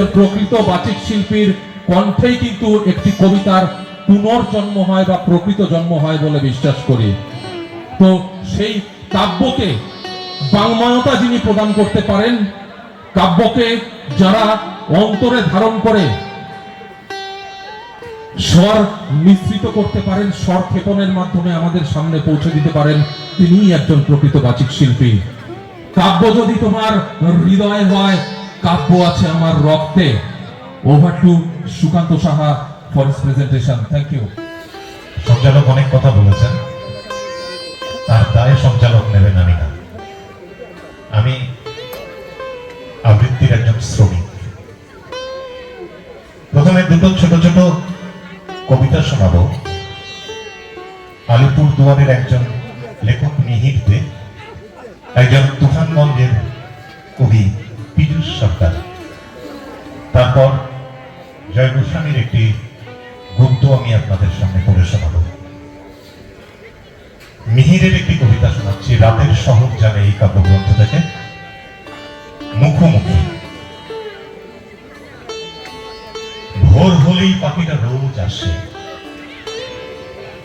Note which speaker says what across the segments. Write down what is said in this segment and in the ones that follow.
Speaker 1: একজন প্রকৃত বাচিক শিল্পীর কণ্ঠেই কিন্তু একটি কবিতার পুনর্জন্ম হয় বা প্রকৃত জন্ম হয় বলে বিশ্বাস করি। তো সেই কাব্যকে বাংমায়তা যিনি প্রদান করতে পারেন, কাব্যকে যারা অন্তরে ধারণ করে স্বর মিশ্রিত করতে পারেন, স্বর ক্ষেপণের মাধ্যমে আমাদের সামনে পৌঁছে দিতে পারেন তিনি একজন প্রকৃত বাচিক শিল্পী। কাব্য যদি তোমার হৃদয় হয় কাব্য আছে আমার রক্তে। Over to Sukanta Saha for his presentation thank you
Speaker 2: সঞ্চালক অনেক কথা বলেছেন। তার দায় সঞ্চালক নেবেন আমি না আমি আবৃত্তির একজন শ্রমিক। প্রথমে দুটো ছোট ছোট কবিতা শোনাব। আলিপুর দুয়ারের একজন লেখক মিহির দে। একজন তুফানগঞ্জের কবি। পীযুষ সরকার। তারপর জয় গোস্বামীর একটি গদ্য আমি আপনাদের সামনে পড়ে শোনাব। মিহিরের একটি কবিতা শোনাচ্ছি, রাতের শহর জানে এই কাব্যগ্রন্থ থেকে। মুখোমুখি। ভোর হলেই পাখিটা রোজ আসে।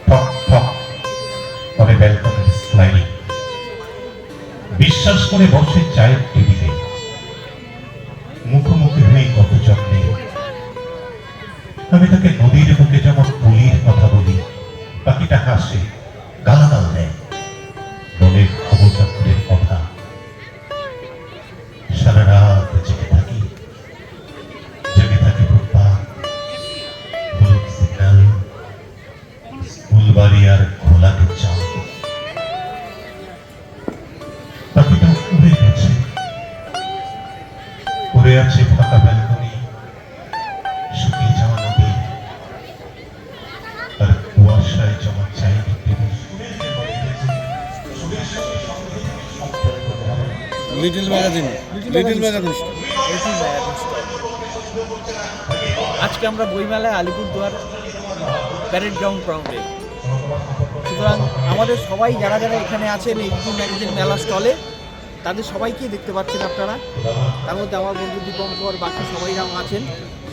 Speaker 2: ঠক ঠক। করে ব্যালকনির স্লাইডিং। বিশ্বাস করে বসে চায়ের টেবিলে।
Speaker 3: লিটল ম্যাগাজিন লিটল ম্যাগাজিন
Speaker 4: আজকে আমরা বইমেলায় আলিপুরদুয়ার প্যারেড গ্রাউন্ড গ্রাউন্ডে সুতরাং আমাদের সবাই যারা যারা এখানে আছেন এই ম্যাগাজিন মেলা স্টলে তাদের সবাইকেই দেখতে পাচ্ছেন আপনারা। তার মধ্যে আমার বন্ধু দীপঙ্কর বাকি সবাই যেমন আছেন।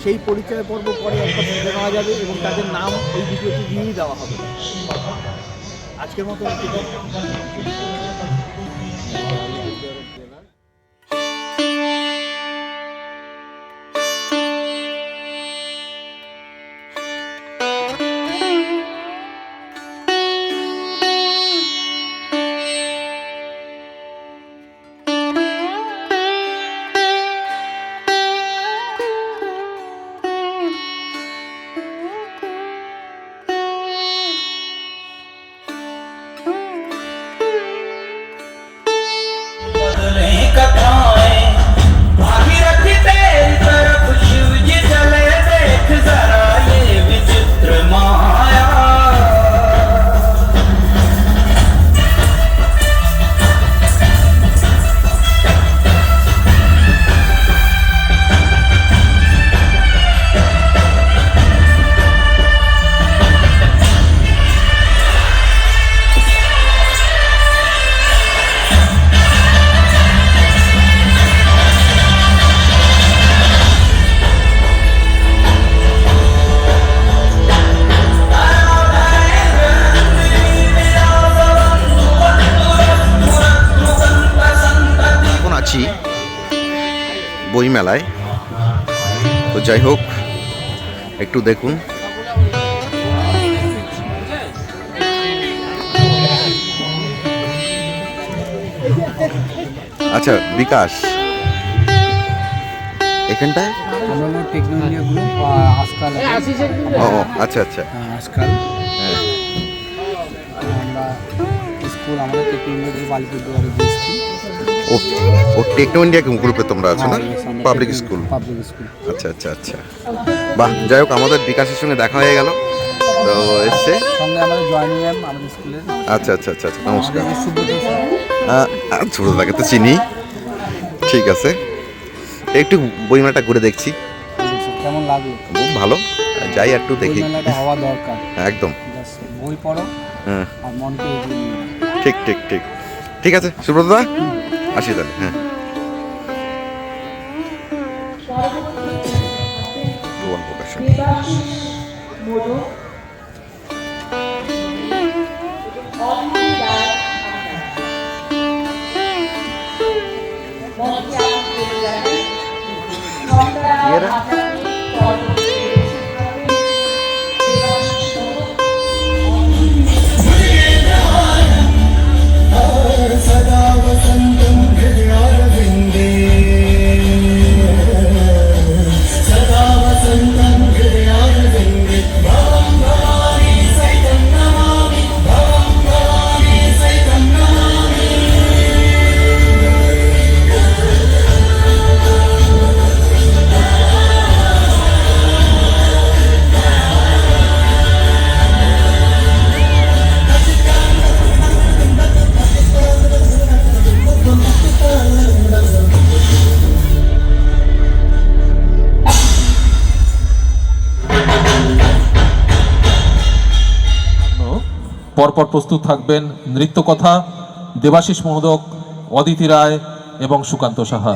Speaker 4: সেই পরিচয় পর্ব পরে একটা তুলে নেওয়া যাবে এবং তাদের নাম এই ভিডিওতে দিয়েই দেওয়া হবে। আজকের মতো
Speaker 5: বইমেলায় তো যাই হোক একটু দেখুন। আচ্ছা বিকাশ। এখানটায়?
Speaker 3: আমরা টেকনোলজি
Speaker 5: ও ও, আচ্ছা আচ্ছা।
Speaker 3: আজকাল।
Speaker 5: হ্যাঁ।
Speaker 3: আমরা স্কুল আমাদের টেকনোলজি বালিপুর দুয়ারে স্কুল
Speaker 5: ও টেকনো ইন্ডিয়া গ্রুপে তোমরা আছো না? পাবলিক স্কুল
Speaker 3: পাবলিক স্কুল
Speaker 5: আচ্ছা আচ্ছা আচ্ছা। বাহ যাই হোক আমাদের বিকাশের সঙ্গে দেখা হয়ে গেল। তো এসছে।
Speaker 3: সঙ্গে আমাদের জয়নিং ম্যাম আমাদের স্কুলের
Speaker 5: আচ্ছা আচ্ছা আচ্ছা আচ্ছা নমস্কার। আহ, ছোটদাকে তো চিনি। ঠিক আছে। একটু বইমেলাটা ঘুরে দেখছি।
Speaker 3: কেমন লাগল
Speaker 5: খুব ভালো। যাই একটু দেখি।
Speaker 3: হওয়া দরকার।
Speaker 5: একদম।
Speaker 3: বই পড়ো
Speaker 5: হ্যাঁ। ঠিক ঠিক ঠিক। ঠিক আছে সুব্রতদা আসি তাহলে হ্যাঁ। ভুবন
Speaker 1: পরপর প্রস্তুত থাকবেন নৃত্যকথা দেবাশিস মোহদক অদিতি রায় এবং সুকান্ত সাহা।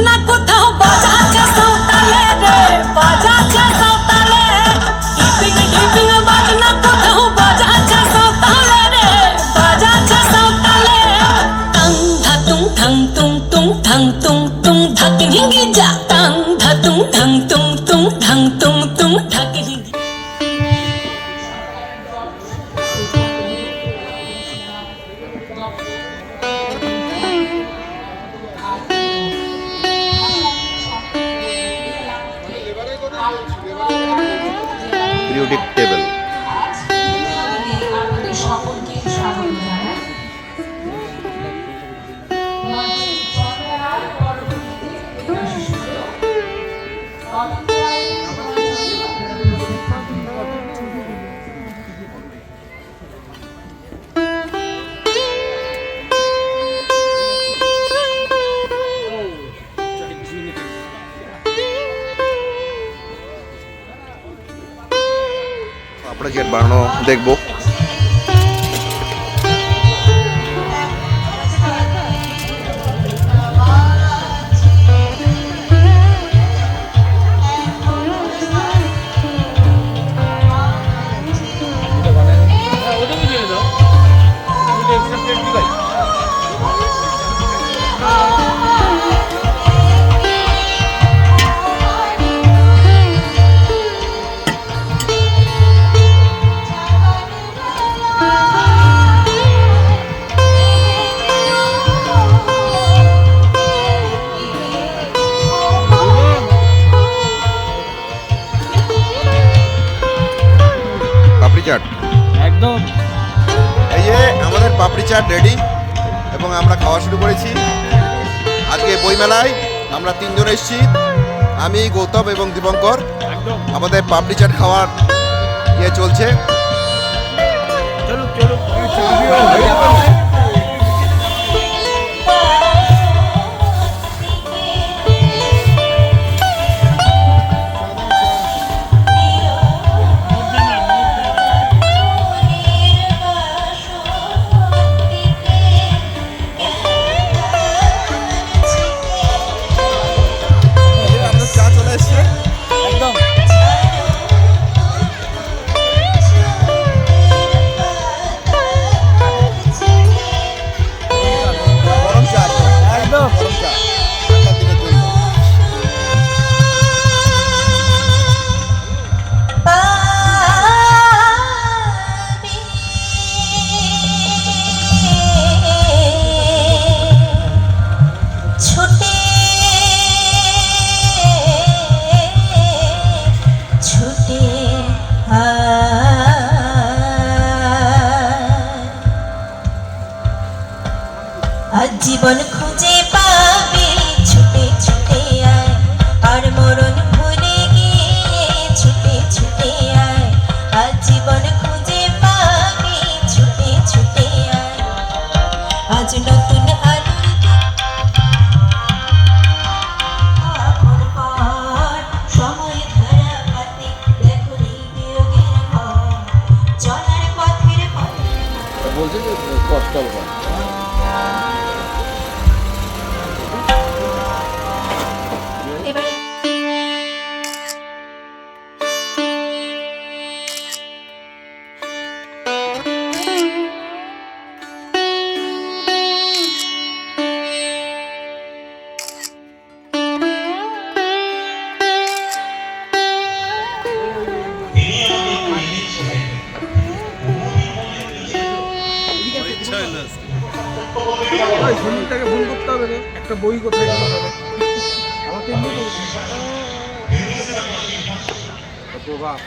Speaker 6: ঢিপিং বাজনা কোথাও বাজাচ্ছে সাঁওতালে রে বাজাচ্ছে সাঁওতালে ঢিপিং ঢিপিং বাজনা কোথাও বাজাচ্ছে সাঁওতালে রে বাজাচ্ছে সাঁওতালে টাং ধাতুং ঠাং তুং তুং ঠাং তুং তুং ধাকিং হিঙ্গি যা টাং ধাতুং ঠাং তুং তুং ঠাং তুং তুং ধাকিং
Speaker 5: পিরিয়ডিক টেবিল বানানো দেখব।
Speaker 4: একদম।
Speaker 5: এই যে আমাদের পাপড়ি চাট রেডি এবং আমরা খাওয়া শুরু করেছি। আজকে বইমেলায় আমরা তিনজন এসেছি। আমি গৌতম এবং দীপঙ্কর। আমাদের পাপড়ি চাট খাওয়ার ইয়ে চলছে।
Speaker 4: চলুক চলুক
Speaker 7: ভাই
Speaker 2: সন্দীপটাকে ফোন করতে হবে রে একটা বই কোথায় গেল আমাকে এমনি প্রভাব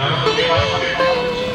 Speaker 2: Thank you.